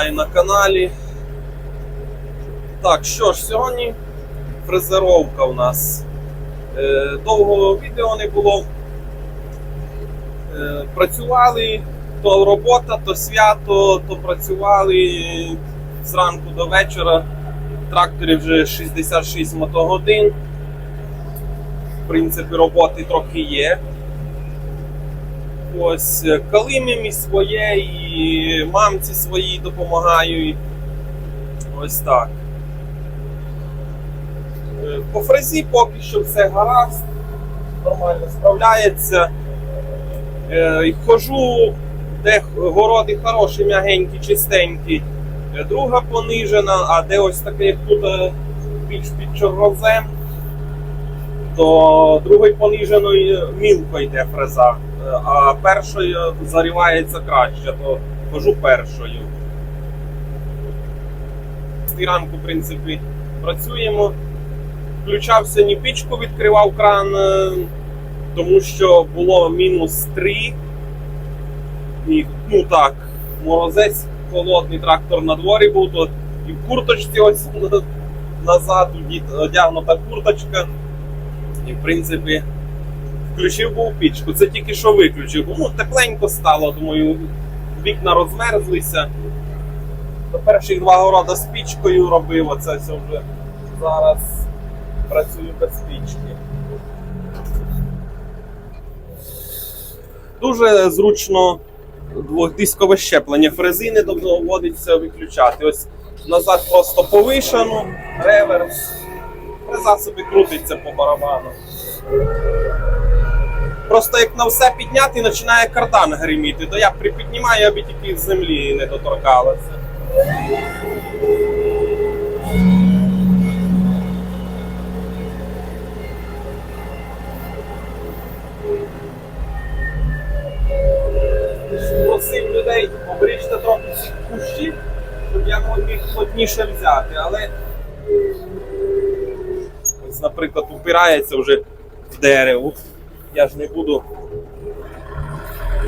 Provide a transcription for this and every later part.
Вітаю на каналі. Так, що ж, сьогодні фрезеровка у нас. Е, довго відео не було. Е, працювали то робота, то свято, то працювали зранку до вечора. Тракторі вже 66 мотогодин. В принципі, роботи трохи є. Ось е, калимі своє, і мамці своїй допомагаю. Ось так. Е, По фрезі поки що все гаразд, нормально справляється. Е, Хожу, де городи хороші, м'ягенькі, чистенькі. Друга понижена, а де ось таке, як тут більш під чорнозем, то другої пониженої мілко йде фреза, а першою зарівається краще, то хожу першою. З ранку, в принципі, працюємо. Включався ні пічку, відкривав кран, е, тому що було мінус 3. І, ну так, морозець, холодний трактор на дворі був, то і в курточці ось назад одягнута курточка. І, в принципі, включив був пічку. Це тільки що виключив. Ну, тепленько стало, думаю, вікна розмерзлися. До перших два города з пічкою робив, оце все вже зараз працюю без пічки. Дуже зручно двохдискове щеплення фрези не доводиться виключати. Ось назад просто повишено, реверс. Фреза собі крутиться по барабану. Просто як на все підняти, починає кардан гриміти, то я припіднімаю, аби тільки з землі не доторкалося. Просив людей, обріжте трохи ці кущі, щоб я міг плотніше взяти, але ось, наприклад, упирається вже в дерево. Я ж не буду.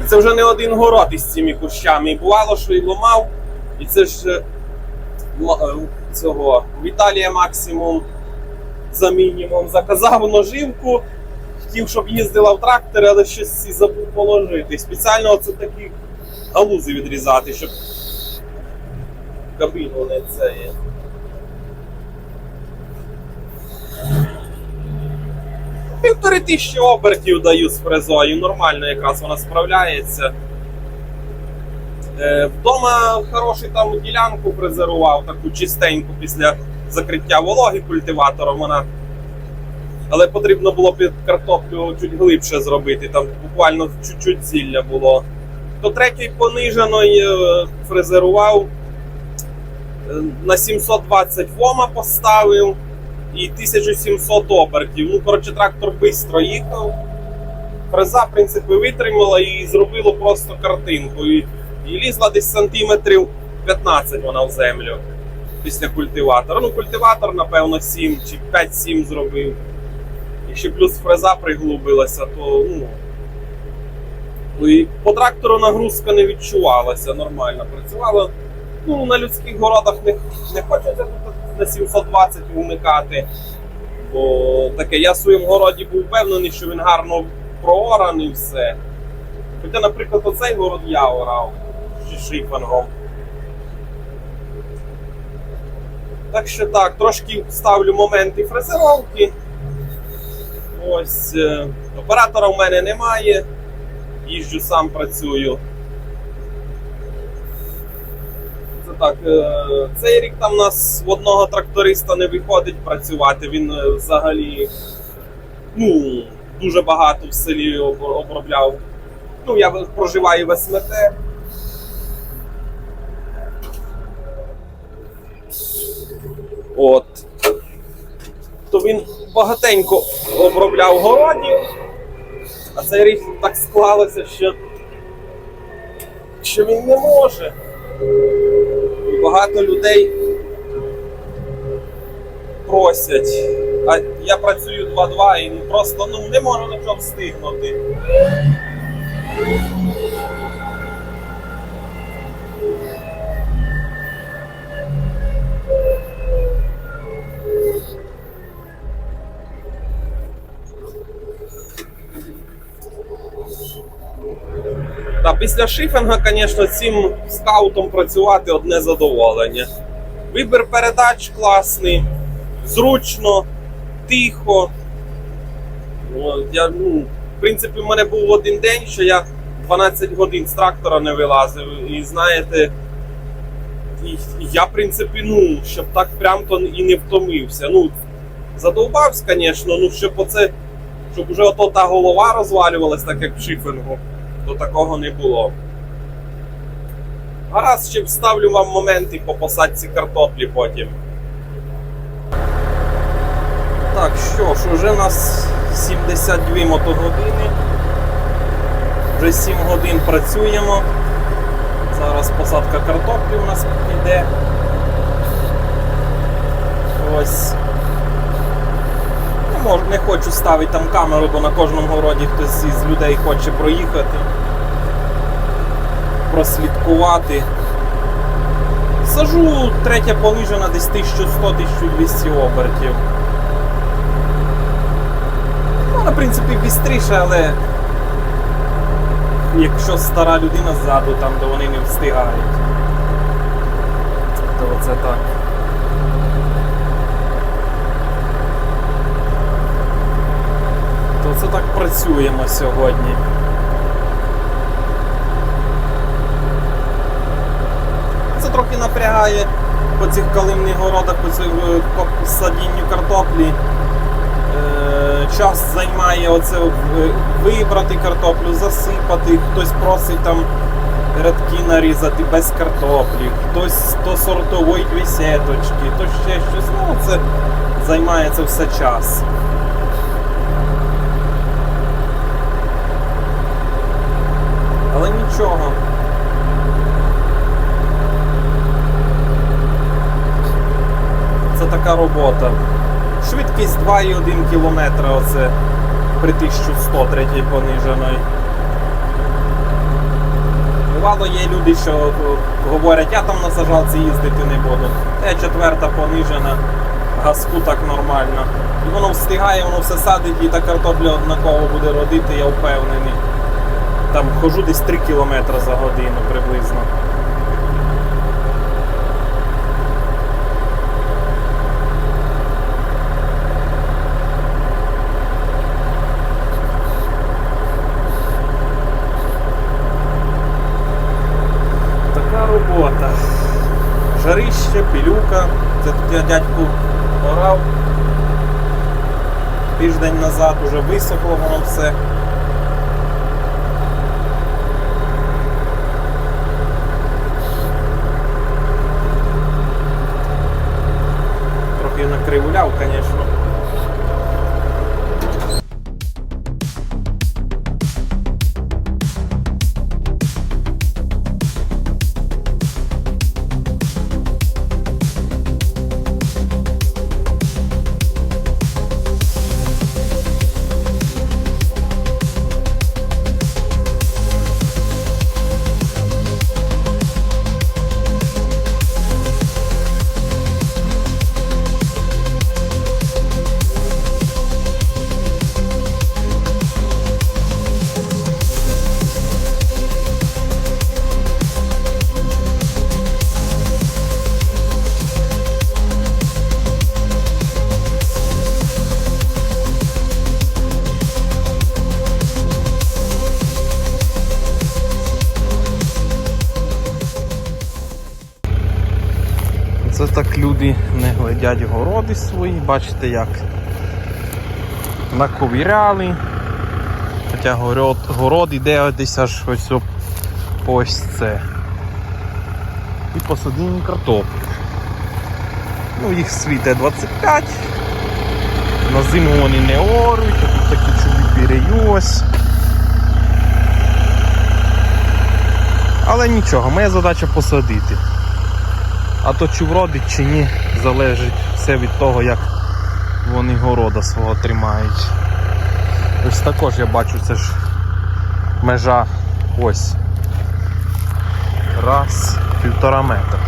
І це вже не один город із цими кущами. І бувало, що і ломав. І це ж е, е, цього Віталія максимум за мінімум заказав ноживку. Хотів, щоб їздила в тракторі, але щось забув положити. Спеціально оце такі галузи відрізати, щоб кабіну не це є. Півтори тисячі обертів даю з фрезою, нормально якраз вона справляється. Е, вдома хороший там ділянку фрезерував, таку чистеньку після закриття вологи культиватором. Вона... Але потрібно було під картоплю чуть глибше зробити, там буквально чуть-чуть зілля було. До третьої пониженої е, фрезерував, е, на 720 вома поставив і 1700 обертів. Ну, коротше, трактор швидко їхав. Фреза, в принципі, витримала і зробило просто картинку. І, і лізла десь сантиметрів 15 вона в землю після культиватора. Ну, культиватор, напевно, 7 чи 5-7 зробив. І ще плюс фреза приглубилася, то ну. ну, І по трактору нагрузка не відчувалася, нормально працювала. Ну, на людських городах не, не хочеться тут на 720 вмикати. Бо таке, я в своєму городі був впевнений, що він гарно проораний все. Хоча, наприклад, оцей город я орав шифангом. Так що так, трошки ставлю моменти фрезеровки. Ось е, оператора в мене немає. Їжджу сам працюю. Так, е, цей рік там у нас в одного тракториста не виходить працювати. Він е, взагалі ну, дуже багато в селі об- обробляв. Ну, я проживаю в СМТ. От. То він багатенько обробляв городів, а цей рік так склалося, що, що він не може. Багато людей просять. А я працюю 2-2 і просто ну, не можу нічого встигнути. Та після шифінга, звісно, цим скаутом працювати одне задоволення. Вибір передач класний, зручно, тихо. Ну, я, ну, в принципі, в мене був один день, що я 12 годин з трактора не вилазив. І знаєте, я, в принципі, ну, щоб так прям то і не втомився. Ну, задовбався, звісно, ну, щоб оце, щоб вже ото та голова розвалювалась, так як в шифінгу, то такого не було. Гаразд, ще вставлю вам моменти по посадці картоплі потім. Так, що ж, уже нас 72 мотогодини. Вже 7 годин працюємо. Зараз посадка картоплі у нас йде. Ось. Не, хочу ставити там камеру, бо на кожному городі хтось із людей хоче проїхати, прослідкувати. Сажу третя понижена десь 1100-1200 обертів. Ну, Вона, в принципі, бістріше, але якщо стара людина ззаду, там, то вони не встигають. То це так. Це так працюємо сьогодні. Це трохи напрягає по цих калимних городах, по цих е, садінню картоплі. Е, Час займає оце е, вибрати картоплю, засипати, хтось просить там рядки нарізати без картоплі, хтось то сортової дві то ще щось. Ну, це займає це все час. Але нічого. Це така робота. Швидкість 2,1 км оце при 1100 третій пониженої. Бувало є люди, що е, говорять, я там на сажалці їздити не буду. Те четверта понижена, газку так нормально. І воно встигає, воно все садить і та картопля однаково буде родити, я впевнений. Там хожу десь 3 км за годину приблизно. Така робота. Жарище, пилюка. Це тут я дядьку орав. Тиждень назад уже висохло воно все. Трохи конечно. Люди не глядять городи свої, бачите як наковіряли. Хоча город, город іде десь аж ось ось це. І посадили картоплю. Ну, їх світе 25. На зиму вони не оруть, тут такі чолі перейось. Але нічого, моя задача посадити. А то чи вродить, чи ні, залежить все від того, як вони города свого тримають. Ось також я бачу, це ж межа ось. Раз, півтора метра.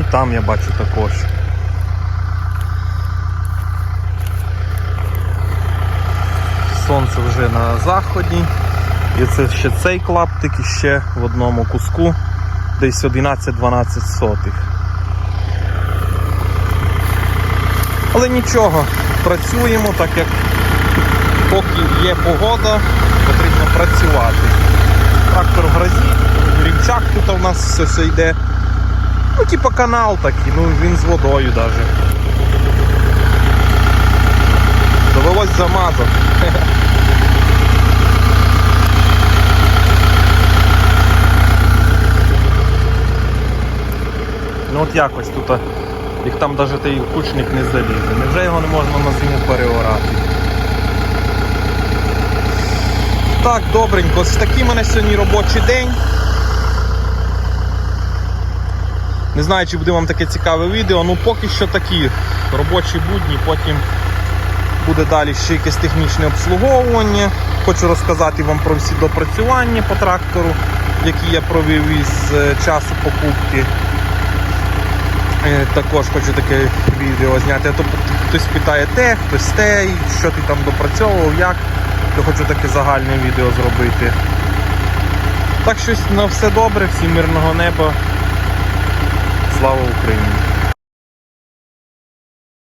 І там я бачу також. Сонце вже на заході. І це ще цей клаптик і ще в одному куску десь 11-12 сотих. Але нічого, працюємо так як поки є погода, потрібно працювати. Трактор в грозі, рівчак тут у нас все, все йде. Ну, типа канал такий, ну він з водою навіть. Довелось замазати. Ну от якось тут, як там навіть той кучник не залізе. Невже його не можна на зиму переорати? Так, добренько, ось такий мене сьогодні робочий день. Не знаю, чи буде вам таке цікаве відео, ну поки що такі робочі будні, потім буде далі ще якесь технічне обслуговування. Хочу розказати вам про всі допрацювання по трактору, які я провів із е, часу покупки. Е, Також хочу таке відео зняти. А то хтось питає те, хтось те, що ти там допрацьовував, як. То хочу таке загальне відео зробити. Так щось на все добре, всім мирного неба. Слава Україні!